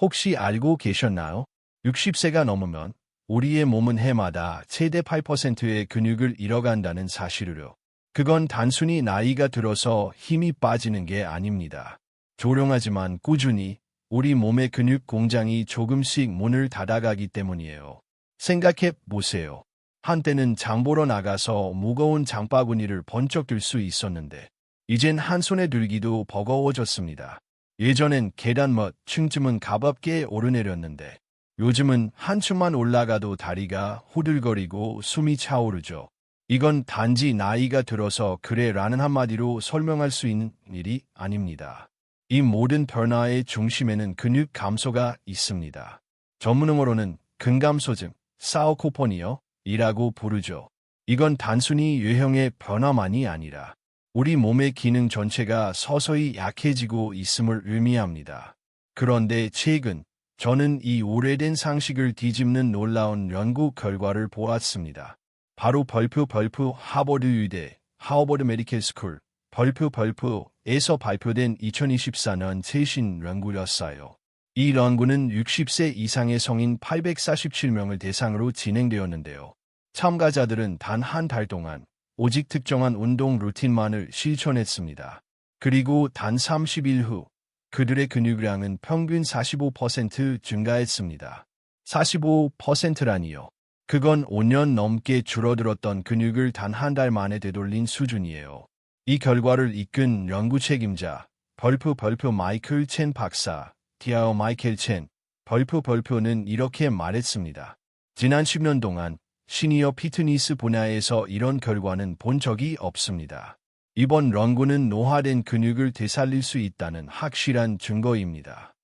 혹시 알고 계셨나요? 60세가 넘으면 우리의 몸은 해마다 최대 8%의 근육을 잃어간다는 사실을요. 그건 단순히 나이가 들어서 힘이 빠지는 게 아닙니다. 조용하지만 꾸준히 우리 몸의 근육 공장이 조금씩 문을 닫아가기 때문이에요. 생각해 보세요. 한때는 장보러 나가서 무거운 장바구니를 번쩍 들 수 있었는데 이젠 한 손에 들기도 버거워졌습니다. 예전엔 계단 멋 층쯤은 가볍게 오르내렸는데 요즘은 한층만 올라가도 다리가 후들거리고 숨이 차오르죠. 이건 단지 나이가 들어서 그래 라는 한마디로 설명할 수 있는 일이 아닙니다. 이 모든 변화의 중심에는 근육 감소가 있습니다. 전문용어로는 근감소증, 사오코폰이요 이라고 부르죠. 이건 단순히 유형의 변화만이 아니라 우리 몸의 기능 전체가 서서히 약해지고 있음을 의미합니다. 그런데 최근 저는 이 오래된 상식을 뒤집는 놀라운 연구 결과를 보았습니다. 바로 벌프 벌프 하버드 의대, 하버드 메디컬 스쿨, 벌프 벌프에서 발표된 2024년 최신 연구였어요. 이 연구는 60세 이상의 성인 847명을 대상으로 진행되었는데요. 참가자들은 단 한 달 동안 오직 특정한 운동 루틴만을 실천했습니다. 그리고 단 30일 후 그들의 근육량은 평균 45% 증가했습니다. 45%라니요. 그건 5년 넘게 줄어들었던 근육을 단 한 달 만에 되돌린 수준이에요. 이 결과를 이끈 연구 책임자 벌프 벌프 마이클 첸 박사 디아오 마이켈 첸, 벌프 벌프는 이렇게 말했습니다. 지난 10년 동안 시니어 피트니스 분야에서 이런 결과는 본 적이 없습니다. 이번 연구는 노화된 근육을 되살릴 수 있다는 확실한 증거입니다.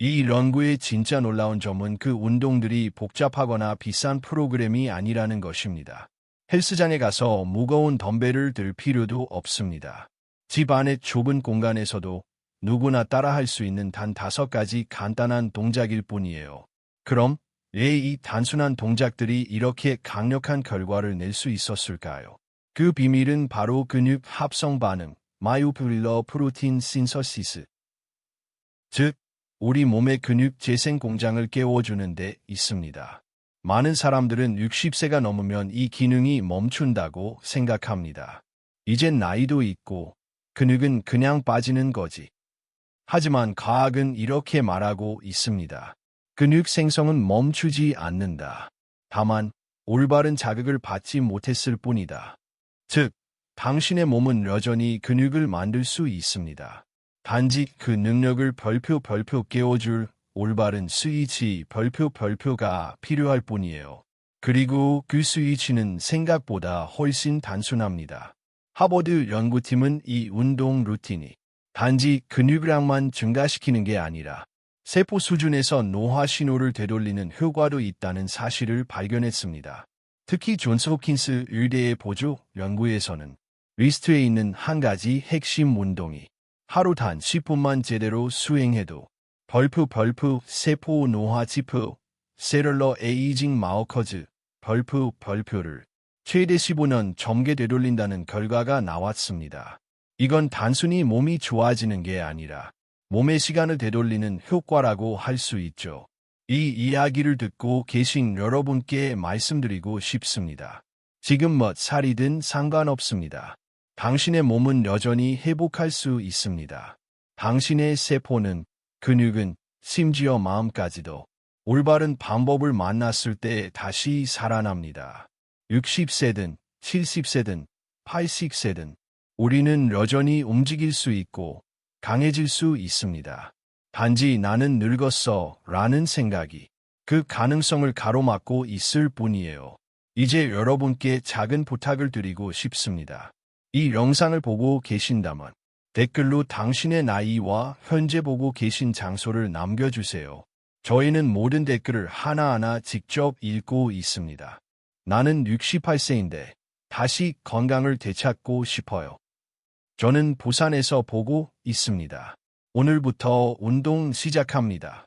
이 연구의 진짜 놀라운 점은 그 운동들이 복잡하거나 비싼 프로그램이 아니라는 것입니다. 헬스장에 가서 무거운 덤벨을 들 필요도 없습니다. 집 안의 좁은 공간에서도 누구나 따라할 수 있는 단 다섯 가지 간단한 동작일 뿐이에요. 그럼 왜 이 단순한 동작들이 이렇게 강력한 결과를 낼 수 있었을까요? 그 비밀은 바로 근육 합성 반응, 마이오플러 프로틴 신서시스. 즉, 우리 몸의 근육 재생 공장을 깨워주는 데 있습니다. 많은 사람들은 60세가 넘으면 이 기능이 멈춘다고 생각합니다. 이젠 나이도 있고 근육은 그냥 빠지는 거지. 하지만 과학은 이렇게 말하고 있습니다. 근육 생성은 멈추지 않는다. 다만 올바른 자극을 받지 못했을 뿐이다. 즉, 당신의 몸은 여전히 근육을 만들 수 있습니다. 단지 그 능력을 별표 별표 깨워줄 올바른 스위치 별표 별표가 필요할 뿐이에요. 그리고 그 스위치는 생각보다 훨씬 단순합니다. 하버드 연구팀은 이 운동 루틴이 단지 근육량만 증가시키는 게 아니라 세포 수준에서 노화 신호를 되돌리는 효과도 있다는 사실을 발견했습니다. 특히 존스 호킨스 의대의 보조 연구에서는 리스트에 있는 한 가지 핵심 운동이 하루 단 10분만 제대로 수행해도 벌프 벌프 세포 노화 지프 세럴러 에이징 마우커즈 벌프 벌표를 최대 15년 점개 되돌린다는 결과가 나왔습니다. 이건 단순히 몸이 좋아지는 게 아니라 몸의 시간을 되돌리는 효과라고 할 수 있죠. 이 이야기를 듣고 계신 여러분께 말씀드리고 싶습니다. 지금 몇 살이든 상관없습니다. 당신의 몸은 여전히 회복할 수 있습니다. 당신의 세포는, 근육은, 심지어 마음까지도 올바른 방법을 만났을 때 다시 살아납니다. 60세든, 70세든, 80세든, 우리는 여전히 움직일 수 있고 강해질 수 있습니다. 단지 나는 늙었어 라는 생각이 그 가능성을 가로막고 있을 뿐이에요. 이제 여러분께 작은 부탁을 드리고 싶습니다. 이 영상을 보고 계신다면 댓글로 당신의 나이와 현재 보고 계신 장소를 남겨주세요. 저희는 모든 댓글을 하나하나 직접 읽고 있습니다. 나는 68세인데 다시 건강을 되찾고 싶어요. 저는 부산에서 보고 있습니다. 오늘부터 운동 시작합니다.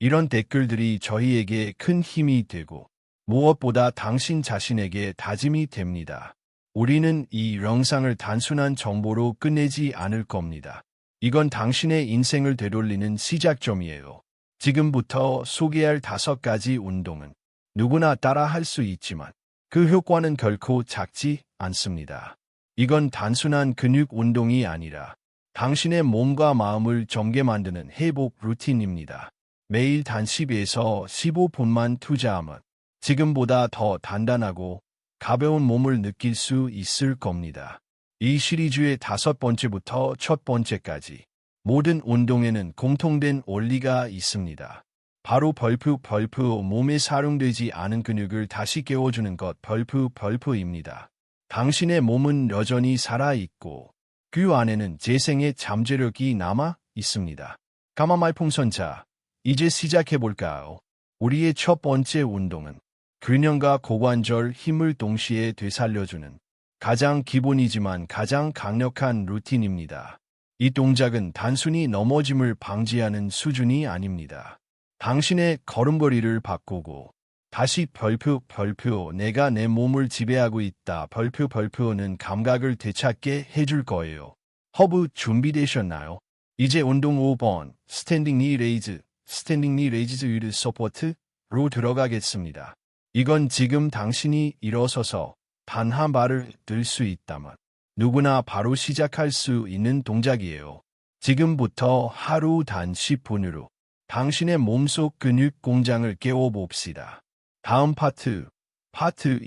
이런 댓글들이 저희에게 큰 힘이 되고 무엇보다 당신 자신에게 다짐이 됩니다. 우리는 이 영상을 단순한 정보로 끝내지 않을 겁니다. 이건 당신의 인생을 되돌리는 시작점이에요. 지금부터 소개할 다섯 가지 운동은 누구나 따라 할 수 있지만 그 효과는 결코 작지 않습니다. 이건 단순한 근육 운동이 아니라 당신의 몸과 마음을 젊게 만드는 회복 루틴입니다. 매일 단 10에서 15분만 투자하면 지금보다 더 단단하고 가벼운 몸을 느낄 수 있을 겁니다. 이 시리즈의 다섯 번째부터 첫 번째까지 모든 운동에는 공통된 원리가 있습니다. 바로 벌프 벌프 몸에 사용되지 않은 근육을 다시 깨워주는 것 벌프 벌프입니다. 당신의 몸은 여전히 살아있고 그 안에는 재생의 잠재력이 남아 있습니다. 가마말 풍선자, 이제 시작해볼까요? 우리의 첫 번째 운동은 균형과 고관절 힘을 동시에 되살려주는 가장 기본이지만 가장 강력한 루틴입니다. 이 동작은 단순히 넘어짐을 방지하는 수준이 아닙니다. 당신의 걸음걸이를 바꾸고 다시 벌표 벌표 내가 내 몸을 지배하고 있다 벌표 벌표는 감각을 되찾게 해줄 거예요. 허브 준비되셨나요? 이제 운동 5번 스탠딩 니 레이즈 스탠딩 니 레이즈 유드 서포트로 들어가겠습니다. 이건 지금 당신이 일어서서 단 한 발을 들 수 있다면 누구나 바로 시작할 수 있는 동작이에요. 지금부터 하루 단 10분으로 당신의 몸속 근육 공장을 깨워봅시다. 다음 파트, 파트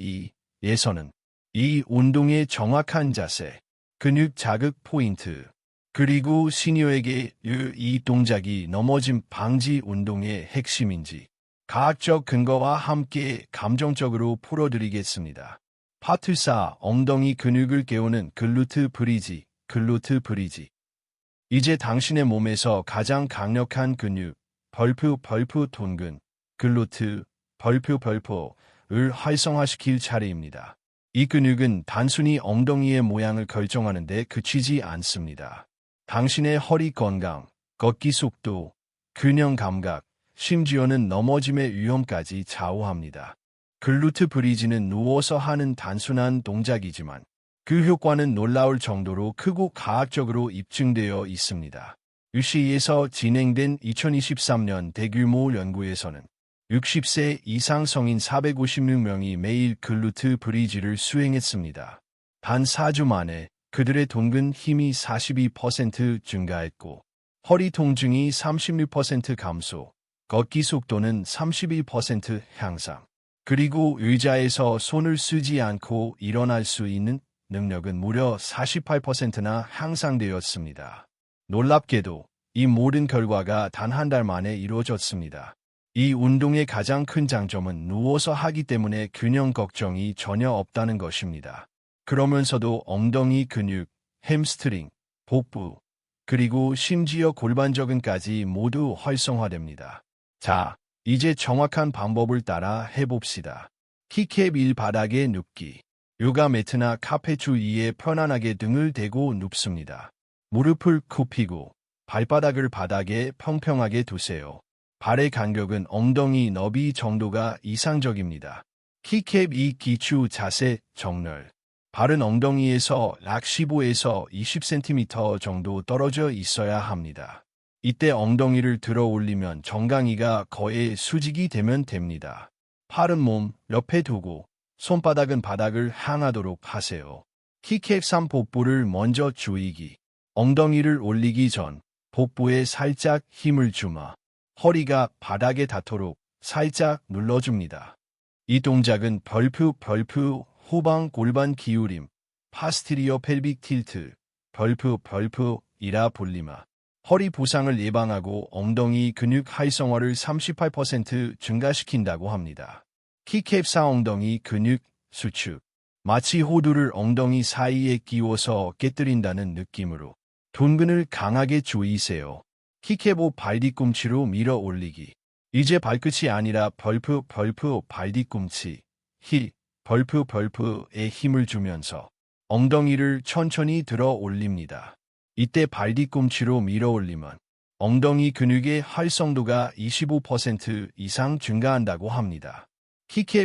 2에서는 이 운동의 정확한 자세, 근육 자극 포인트, 그리고 시니어에게 이 동작이 넘어짐 방지 운동의 핵심인지 과학적 근거와 함께 감정적으로 풀어드리겠습니다. 파트 4 엉덩이 근육을 깨우는 글루트 브리지, 글루트 브리지. 이제 당신의 몸에서 가장 강력한 근육, 벌프 벌프 돈근, 글루트, 벌프 벌프를 활성화시킬 차례입니다. 이 근육은 단순히 엉덩이의 모양을 결정하는 데 그치지 않습니다. 당신의 허리 건강, 걷기 속도, 균형 감각, 심지어는 넘어짐의 위험까지 좌우합니다. 글루트 브리지는 누워서 하는 단순한 동작이지만 그 효과는 놀라울 정도로 크고 과학적으로 입증되어 있습니다. UC에서 진행된 2023년 대규모 연구에서는 60세 이상 성인 456명이 매일 글루트 브리지를 수행했습니다. 단 4주 만에 그들의 동근 힘이 42% 증가했고 허리 통증이 36% 감소, 걷기 속도는 32% 향상, 그리고 의자에서 손을 쓰지 않고 일어날 수 있는 능력은 무려 48%나 향상되었습니다. 놀랍게도 이 모든 결과가 단 한 달 만에 이루어졌습니다. 이 운동의 가장 큰 장점은 누워서 하기 때문에 균형 걱정이 전혀 없다는 것입니다. 그러면서도 엉덩이 근육, 햄스트링, 복부, 그리고 심지어 골반저근까지 모두 활성화됩니다. 자, 이제 정확한 방법을 따라 해봅시다. 키캡 1 바닥에 눕기. 요가 매트나 카페 주위에 편안하게 등을 대고 눕습니다. 무릎을 굽히고 발바닥을 바닥에 평평하게 두세요. 발의 간격은 엉덩이 너비 정도가 이상적입니다. 키캡 2 기추 자세 정렬. 발은 엉덩이에서 약 15에서 20cm 정도 떨어져 있어야 합니다. 이때 엉덩이를 들어 올리면 정강이가 거의 수직이 되면 됩니다. 팔은 몸 옆에 두고 손바닥은 바닥을 향하도록 하세요. 키캡 3 복부를 먼저 조이기. 엉덩이를 올리기 전 복부에 살짝 힘을 주마 허리가 바닥에 닿도록 살짝 눌러줍니다. 이 동작은 벌프 벌프 후방 골반 기울임 파스티리어 펠빅 틸트 벌프 벌프 이라 불리마 허리 부상을 예방하고 엉덩이 근육 활성화를 38% 증가시킨다고 합니다. 키캡사 엉덩이 근육 수축 마치 호두를 엉덩이 사이에 끼워서 깨뜨린다는 느낌으로 돈근을 강하게 조이세요. 키캡오 발뒤꿈치로 밀어 올리기. 이제 발끝이 아니라 벌프 벌프 발 뒤꿈치, 히, 벌프 벌프에 힘을 주면서 엉덩이를 천천히 들어 올립니다. 이때 발 뒤꿈치로 밀어 올리면 엉덩이 근육의 활성도가 25% 이상 증가한다고 합니다.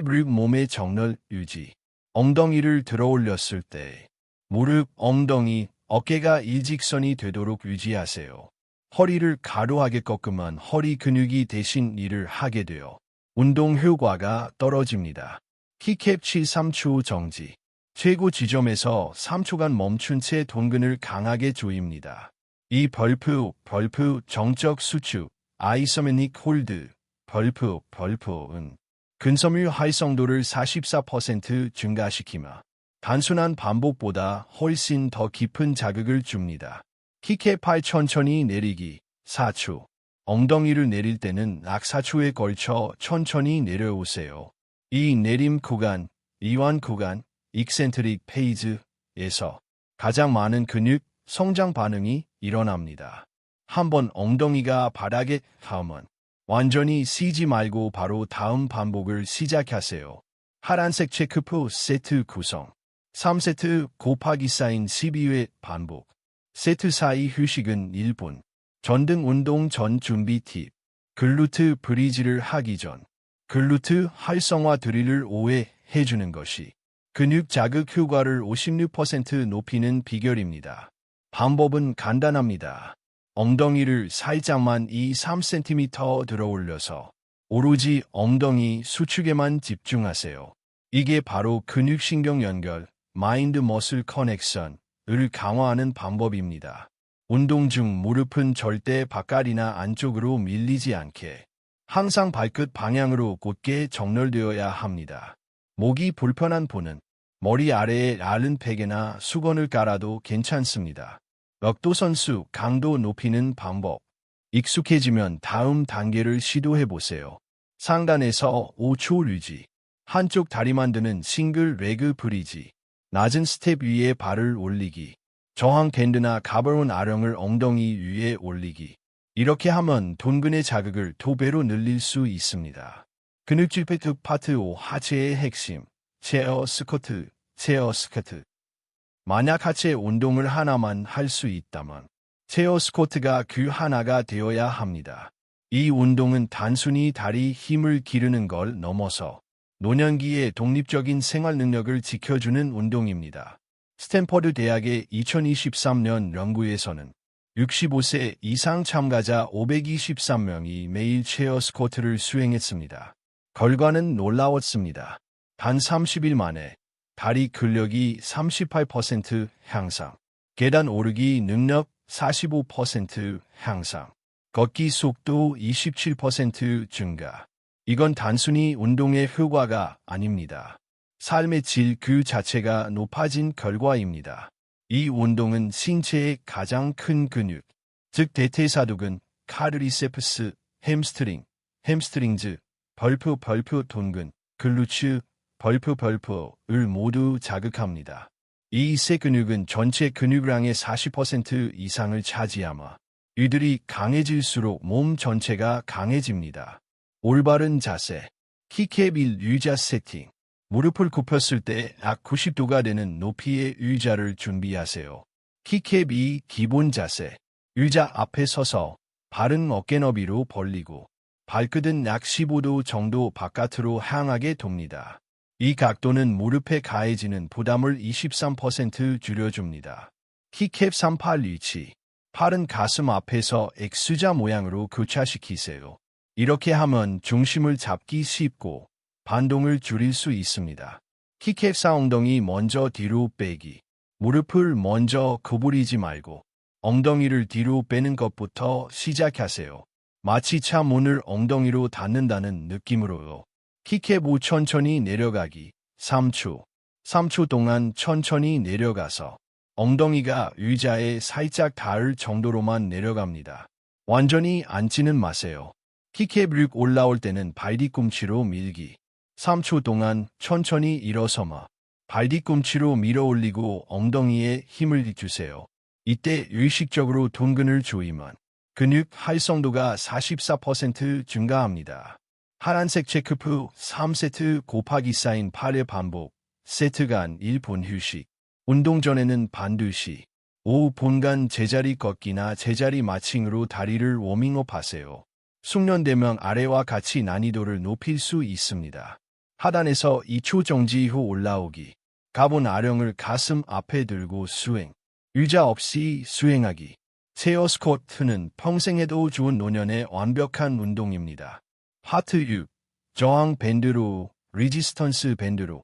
르 몸의 정렬 유지. 엉덩이를 들어 올렸을 때 무릎, 엉덩이, 어깨가 일직선이 되도록 유지하세요. 허리를 가루하게 꺾으면 허리 근육이 대신 일을 하게 되어 운동 효과가 떨어집니다. 키캡치 3초 정지. 최고 지점에서 3초간 멈춘 채 동근을 강하게 조입니다. 이 벌프, 벌프, 정적 수축, 아이소메닉 홀드, 벌프, 벌프은 근섬유 활성도를 44% 증가시키며 단순한 반복보다 훨씬 더 깊은 자극을 줍니다. 키케 팔 천천히 내리기 4초. 엉덩이를 내릴 때는 약 4초에 걸쳐 천천히 내려오세요. 이 내림 구간, 이완 구간, 익센트릭 페이즈에서 가장 많은 근육 성장 반응이 일어납니다. 한번 엉덩이가 바닥에 닿으면 완전히 쉬지 말고 바로 다음 반복을 시작하세요. 파란색 체크프 세트 구성 3세트 곱하기 사인 12회 반복 세트 사이 휴식은 1분 전등 운동 전 준비 팁 글루트 브리지를 하기 전 글루트 활성화 드릴을 5회 해주는 것이 근육 자극 효과를 56% 높이는 비결입니다. 방법은 간단합니다. 엉덩이를 살짝만 2-3cm 들어 올려서 오로지 엉덩이 수축에만 집중하세요. 이게 바로 근육신경 연결, 마인드 머슬 커넥션 을 강화하는 방법입니다. 운동 중 무릎은 절대 바깥이나 안쪽으로 밀리지 않게 항상 발끝 방향으로 곧게 정렬되어야 합니다. 목이 불편한 분은 머리 아래에 얇은 베개나 수건을 깔아도 괜찮습니다. 럭도 선수 강도 높이는 방법. 익숙해지면 다음 단계를 시도해 보세요. 상단에서 5초 유지. 한쪽 다리 만 드는 싱글 레그 브리지. 낮은 스텝 위에 발을 올리기. 저항 밴드나 가벼운 아령을 엉덩이 위에 올리기. 이렇게 하면 돈근의 자극을 두 배로 늘릴 수 있습니다. 근육질 패트 파트 5 하체의 핵심. 체어 스쿼트, 체어 스쿼트. 만약 하체 운동을 하나만 할 수 있다면 체어 스쿼트가 그 하나가 되어야 합니다. 이 운동은 단순히 다리 힘을 기르는 걸 넘어서 노년기의 독립적인 생활 능력을 지켜주는 운동입니다. 스탠퍼드 대학의 2023년 연구에서는 65세 이상 참가자 523명이 매일 체어 스쿼트를 수행했습니다. 결과는 놀라웠습니다. 단 30일 만에 다리 근력이 38% 향상, 계단 오르기 능력 45% 향상, 걷기 속도 27% 증가. 이건 단순히 운동의 효과가 아닙니다. 삶의 질 그 자체가 높아진 결과입니다. 이 운동은 신체의 가장 큰 근육, 즉 대퇴사두근, 카르리세프스, 햄스트링, 햄스트링즈, 벌프 벌프 돈근, 글루츠, 벌프 벌프를 모두 자극합니다. 이 세 근육은 전체 근육량의 40% 이상을 차지하며 이들이 강해질수록 몸 전체가 강해집니다. 올바른 자세, 키캡일 유자 세팅, 무릎을 굽혔을 때 약 90도가 되는 높이의 의자를 준비하세요. 키캡 2 기본 자세, 의자 앞에 서서 발은 어깨 너비로 벌리고 발끝은 약 15도 정도 바깥으로 향하게 돕니다. 이 각도는 무릎에 가해지는 부담을 23% 줄여줍니다. 키캡 38 위치, 팔은 가슴 앞에서 X자 모양으로 교차시키세요. 이렇게 하면 중심을 잡기 쉽고 반동을 줄일 수 있습니다. 키캡 사 엉덩이 먼저 뒤로 빼기. 무릎을 먼저 구부리지 말고 엉덩이를 뒤로 빼는 것부터 시작하세요. 마치 차 문을 엉덩이로 닫는다는 느낌으로요. 키캡 5 천천히 내려가기 3초 3초 동안 천천히 내려가서 엉덩이가 의자에 살짝 닿을 정도로만 내려갑니다. 완전히 앉지는 마세요. 6 올라올 때는 발 뒤꿈치로 밀기 3초 동안 천천히 일어서마 발 뒤꿈치로 밀어 올리고 엉덩이에 힘을 주세요. 이때 의식적으로 동근을 조이면 근육 활성도가 44% 증가합니다. 파란색 체크프 3세트 곱하기 사인 8의 반복, 세트간 1분 휴식. 운동 전에는 반드시 오후 본간 제자리 걷기나 제자리 마칭으로 다리를 워밍업 하세요. 숙련되면 아래와 같이 난이도를 높일 수 있습니다. 하단에서 2초 정지 후 올라오기. 가본 아령을 가슴 앞에 들고 수행. 의자 없이 수행하기. 체어 스쿼트는 평생에도 좋은 노년의 완벽한 운동입니다. 파트 6. 저항 밴드로, 리지스턴스 밴드로.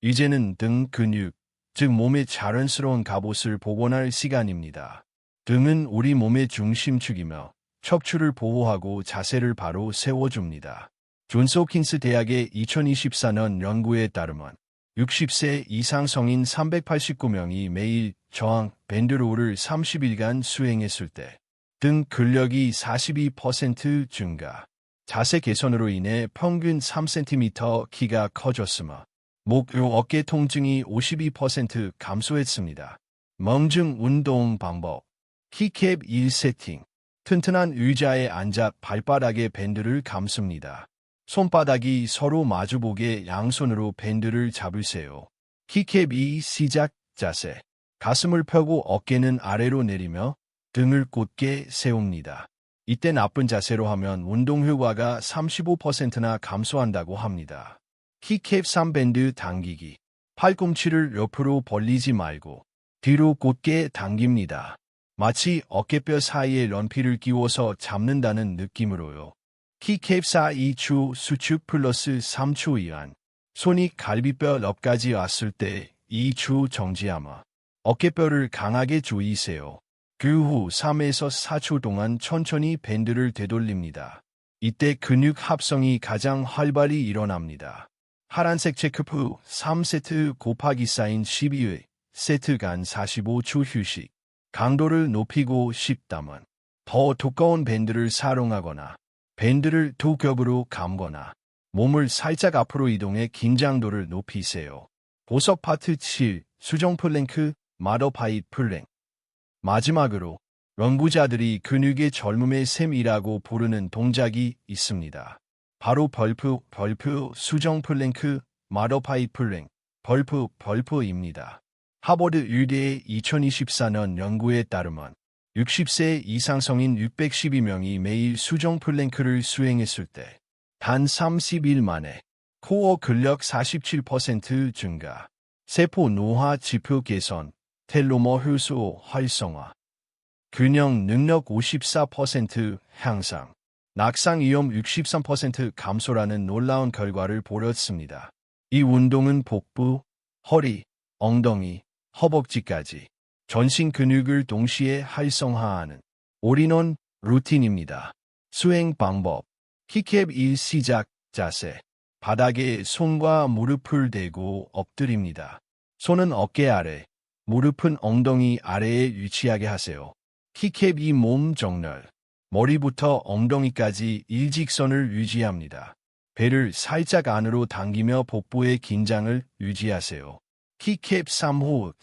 이제는 등 근육, 즉 몸의 자연스러운 갑옷을 복원할 시간입니다. 등은 우리 몸의 중심축이며 척추를 보호하고 자세를 바로 세워줍니다. 존스 호킨스 대학의 2024년 연구에 따르면 60세 이상 성인 389명이 매일 저항 밴드로우를 30일간 수행했을 때 등 근력이 42% 증가, 자세 개선으로 인해 평균 3cm 키가 커졌으며 목, 요 어깨 통증이 52% 감소했습니다. 멍중 운동 방법 키캡 1세팅 튼튼한 의자에 앉아 발바닥에 밴드를 감습니다. 손바닥이 서로 마주보게 양손으로 밴드를 잡으세요. 키캡 2 시작 자세 가슴을 펴고 어깨는 아래로 내리며 등을 곧게 세웁니다. 이때 나쁜 자세로 하면 운동 효과가 35%나 감소한다고 합니다. 키캡 3밴드 당기기 팔꿈치를 옆으로 벌리지 말고 뒤로 곧게 당깁니다. 마치 어깨뼈 사이에 런피를 끼워서 잡는다는 느낌으로요. 키캡 4 2초 수축 플러스 3초 이안 손이 갈비뼈 옆까지 왔을 때 2초 정지하마 어깨뼈를 강하게 조이세요. 그 후 3에서 4초 동안 천천히 밴드를 되돌립니다. 이때 근육 합성이 가장 활발히 일어납니다. 파란색 체크프 3세트 곱하기 사인 12회 세트 간 45초 휴식 강도를 높이고 싶다면 더 두꺼운 밴드를 사용하거나 밴드를 두 겹으로 감거나 몸을 살짝 앞으로 이동해 긴장도를 높이세요. 보석 파트 7 수정 플랭크 마더파이 플랭 마지막으로 연구자들이 근육의 젊음의 셈이라고 부르는 동작이 있습니다. 바로 벌프, 벌프, 수정 플랭크, 마더파이 플랭, 벌프, 벌프입니다. 하버드 의대의 2024년 연구에 따르면 60세 이상 성인 612명이 매일 수정 플랭크를 수행했을 때 단 30일 만에 코어 근력 47% 증가, 세포 노화 지표 개선, 텔로머 효소 활성화, 균형 능력 54% 향상, 낙상 위험 63% 감소라는 놀라운 결과를 보였습니다. 이 운동은 복부, 허리, 엉덩이, 허벅지까지 전신 근육을 동시에 활성화하는 올인원 루틴입니다. 수행 방법 키캡 1 시작 자세 바닥에 손과 무릎을 대고 엎드립니다. 손은 어깨 아래, 무릎은 엉덩이 아래에 위치하게 하세요. 키캡 2 몸 정렬 머리부터 엉덩이까지 일직선을 유지합니다. 배를 살짝 안으로 당기며 복부의 긴장을 유지하세요. 키캡 3호흡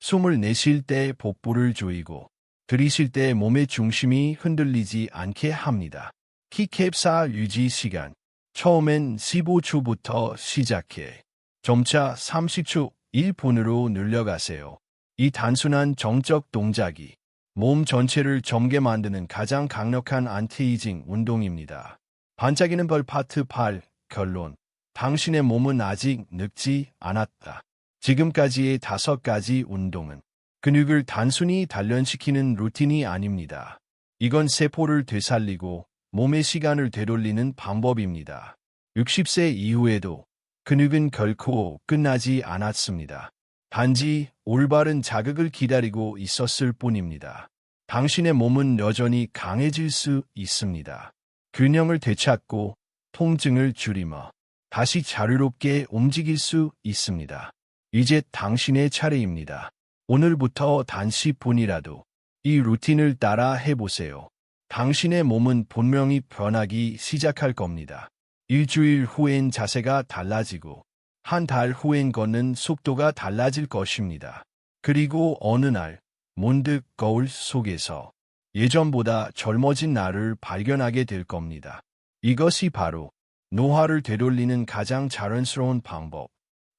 숨을 내쉴 때 복부를 조이고 들이쉴 때 몸의 중심이 흔들리지 않게 합니다. 키캡 4 유지 시간 처음엔 15초부터 시작해 점차 30초 1분으로 늘려가세요. 이 단순한 정적 동작이 몸 전체를 젊게 만드는 가장 강력한 안티이징 운동입니다. 반짝이는 벌 파트 8 결론 당신의 몸은 아직 늙지 않았다. 지금까지의 다섯 가지 운동은 근육을 단순히 단련시키는 루틴이 아닙니다. 이건 세포를 되살리고 몸의 시간을 되돌리는 방법입니다. 60세 이후에도 근육은 결코 끝나지 않았습니다. 단지 올바른 자극을 기다리고 있었을 뿐입니다. 당신의 몸은 여전히 강해질 수 있습니다. 균형을 되찾고 통증을 줄이며 다시 자유롭게 움직일 수 있습니다. 이제 당신의 차례입니다. 오늘부터 단 10분이라도 이 루틴을 따라 해보세요. 당신의 몸은 분명히 변하기 시작할 겁니다. 일주일 후엔 자세가 달라지고 한 달 후엔 걷는 속도가 달라질 것입니다. 그리고 어느 날 문득 거울 속에서 예전보다 젊어진 나를 발견하게 될 겁니다. 이것이 바로 노화를 되돌리는 가장 자연스러운 방법.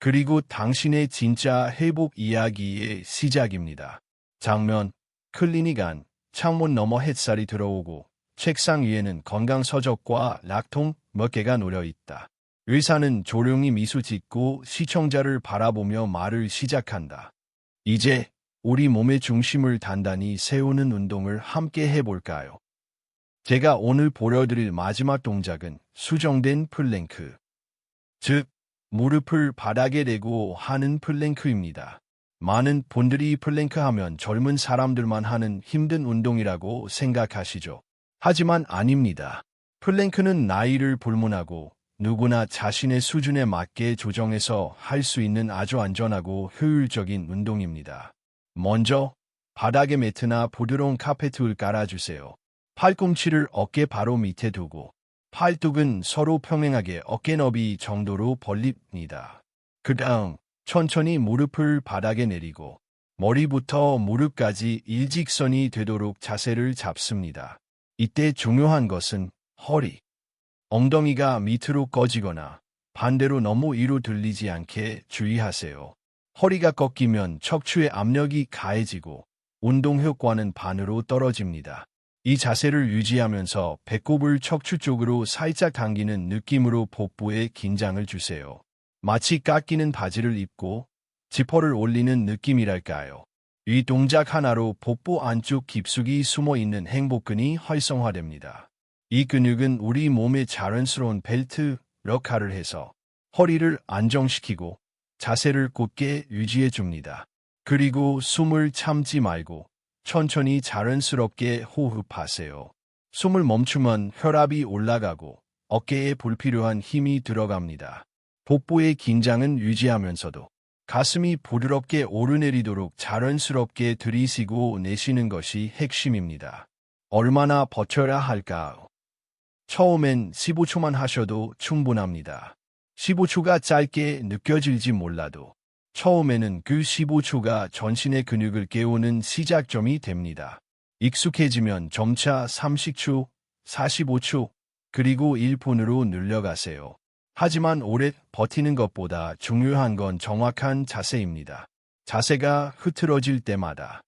그리고 당신의 진짜 회복 이야기의 시작입니다. 장면, 클리닉 안, 창문 너머 햇살이 들어오고 책상 위에는 건강서적과 락통 몇 개가 놓여 있다. 의사는 조용히 미소 짓고 시청자를 바라보며 말을 시작한다. 이제 우리 몸의 중심을 단단히 세우는 운동을 함께 해볼까요? 제가 오늘 보여드릴 마지막 동작은 수정된 플랭크. 즉, 무릎을 바닥에 대고 하는 플랭크입니다. 많은 분들이 플랭크 하면 젊은 사람들만 하는 힘든 운동이라고 생각하시죠. 하지만 아닙니다. 플랭크는 나이를 불문하고 누구나 자신의 수준에 맞게 조정해서 할 수 있는 아주 안전하고 효율적인 운동입니다. 먼저 바닥에 매트나 부드러운 카페트를 깔아주세요. 팔꿈치를 어깨 바로 밑에 두고 팔뚝은 서로 평행하게 어깨 너비 정도로 벌립니다. 그 다음 천천히 무릎을 바닥에 내리고 머리부터 무릎까지 일직선이 되도록 자세를 잡습니다. 이때 중요한 것은 허리, 엉덩이가 밑으로 꺼지거나 반대로 너무 위로 들리지 않게 주의하세요. 허리가 꺾이면 척추의 압력이 가해지고 운동 효과는 반으로 떨어집니다. 이 자세를 유지하면서 배꼽을 척추 쪽으로 살짝 당기는 느낌으로 복부에 긴장을 주세요. 마치 깎이는 바지를 입고 지퍼를 올리는 느낌이랄까요. 이 동작 하나로 복부 안쪽 깊숙이 숨어 있는 행복근이 활성화됩니다. 이 근육은 우리 몸의 자연스러운 벨트 역할을 해서 허리를 안정시키고 자세를 곧게 유지해 줍니다. 그리고 숨을 참지 말고 천천히 자연스럽게 호흡하세요. 숨을 멈추면 혈압이 올라가고 어깨에 불필요한 힘이 들어갑니다. 복부의 긴장은 유지하면서도 가슴이 부드럽게 오르내리도록 자연스럽게 들이쉬고 내쉬는 것이 핵심입니다. 얼마나 버텨야 할까요? 처음엔 15초만 하셔도 충분합니다. 15초가 짧게 느껴질지 몰라도 처음에는 그 15초가 전신의 근육을 깨우는 시작점이 됩니다. 익숙해지면 점차 30초, 45초, 그리고 1분으로 늘려가세요. 하지만 오래 버티는 것보다 중요한 건 정확한 자세입니다. 자세가 흐트러질 때마다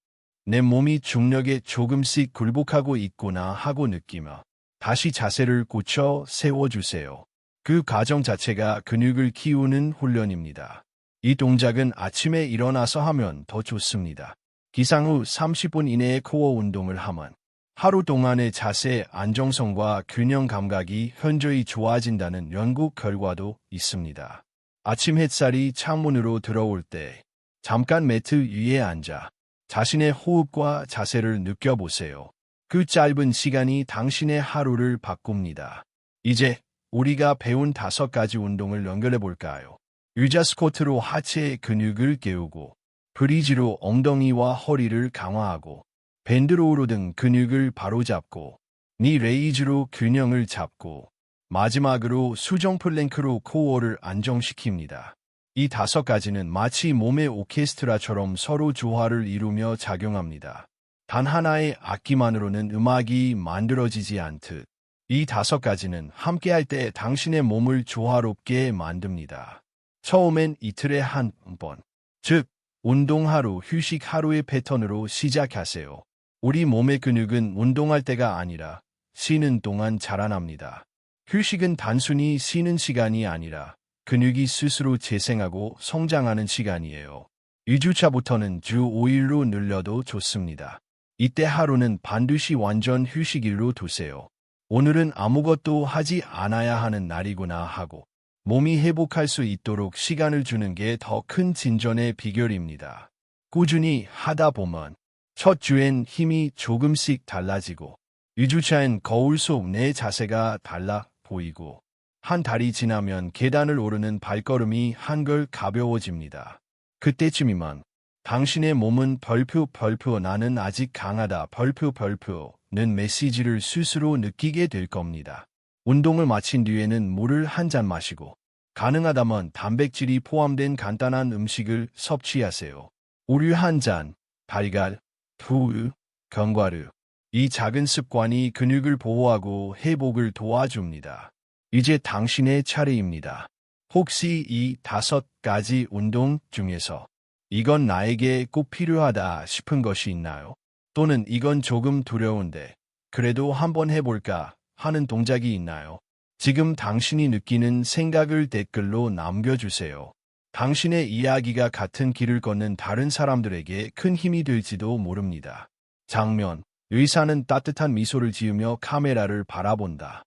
내 몸이 중력에 조금씩 굴복하고 있구나 하고 느끼며 다시 자세를 고쳐 세워주세요. 그 과정 자체가 근육을 키우는 훈련입니다. 이 동작은 아침에 일어나서 하면 더 좋습니다. 기상 후 30분 이내에 코어 운동을 하면 하루 동안의 자세 안정성과 균형 감각이 현저히 좋아진다는 연구 결과도 있습니다. 아침 햇살이 창문으로 들어올 때 잠깐 매트 위에 앉아 자신의 호흡과 자세를 느껴보세요. 그 짧은 시간이 당신의 하루를 바꿉니다. 이제 우리가 배운 다섯 가지 운동을 연결해 볼까요? 유자 스쿼트로 하체의 근육을 깨우고 브리지로 엉덩이와 허리를 강화하고 밴드로우로 등 근육을 바로잡고 니 레이즈로 균형을 잡고 마지막으로 수정 플랭크로 코어를 안정시킵니다. 이 다섯 가지는 마치 몸의 오케스트라처럼 서로 조화를 이루며 작용합니다. 단 하나의 악기만으로는 음악이 만들어지지 않듯 이 다섯 가지는 함께할 때 당신의 몸을 조화롭게 만듭니다. 처음엔 이틀에 한 번, 즉 운동 하루, 휴식 하루의 패턴으로 시작하세요. 우리 몸의 근육은 운동할 때가 아니라 쉬는 동안 자라납니다. 휴식은 단순히 쉬는 시간이 아니라 근육이 스스로 재생하고 성장하는 시간이에요. 2주차부터는 주 5일로 늘려도 좋습니다. 이때 하루는 반드시 완전 휴식일로 두세요. 오늘은 아무것도 하지 않아야 하는 날이구나 하고 몸이 회복할 수 있도록 시간을 주는 게 더 큰 진전의 비결입니다. 꾸준히 하다 보면 첫 주엔 힘이 조금씩 달라지고 2주차엔 거울 속 내 자세가 달라 보이고 한 달이 지나면 계단을 오르는 발걸음이 한결 가벼워집니다. 그때쯤이면 당신의 몸은 벌표 벌표 나는 아직 강하다 벌표 벌표는 메시지를 스스로 느끼게 될 겁니다. 운동을 마친 뒤에는 물을 한 잔 마시고 가능하다면 단백질이 포함된 간단한 음식을 섭취하세요. 우유 한 잔, 달걀, 두유, 견과류. 이 작은 습관이 근육을 보호하고 회복을 도와줍니다. 이제 당신의 차례입니다. 혹시 이 다섯 가지 운동 중에서 이건 나에게 꼭 필요하다 싶은 것이 있나요? 또는 이건 조금 두려운데 그래도 한번 해볼까 하는 동작이 있나요? 지금 당신이 느끼는 생각을 댓글로 남겨주세요. 당신의 이야기가 같은 길을 걷는 다른 사람들에게 큰 힘이 될지도 모릅니다. 장면, 의사는 따뜻한 미소를 지으며 카메라를 바라본다.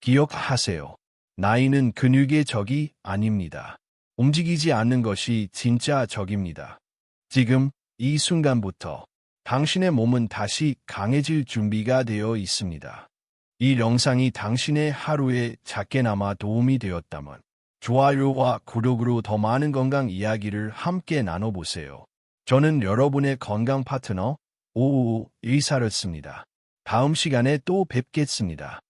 기억하세요. 나이는 근육의 적이 아닙니다. 움직이지 않는 것이 진짜 적입니다. 지금 이 순간부터 당신의 몸은 다시 강해질 준비가 되어 있습니다. 이 영상이 당신의 하루에 작게나마 도움이 되었다면 좋아요와 구독으로 더 많은 건강 이야기를 함께 나눠보세요. 저는 여러분의 건강 파트너 오우 의사였습니다. 다음 시간에 또 뵙겠습니다.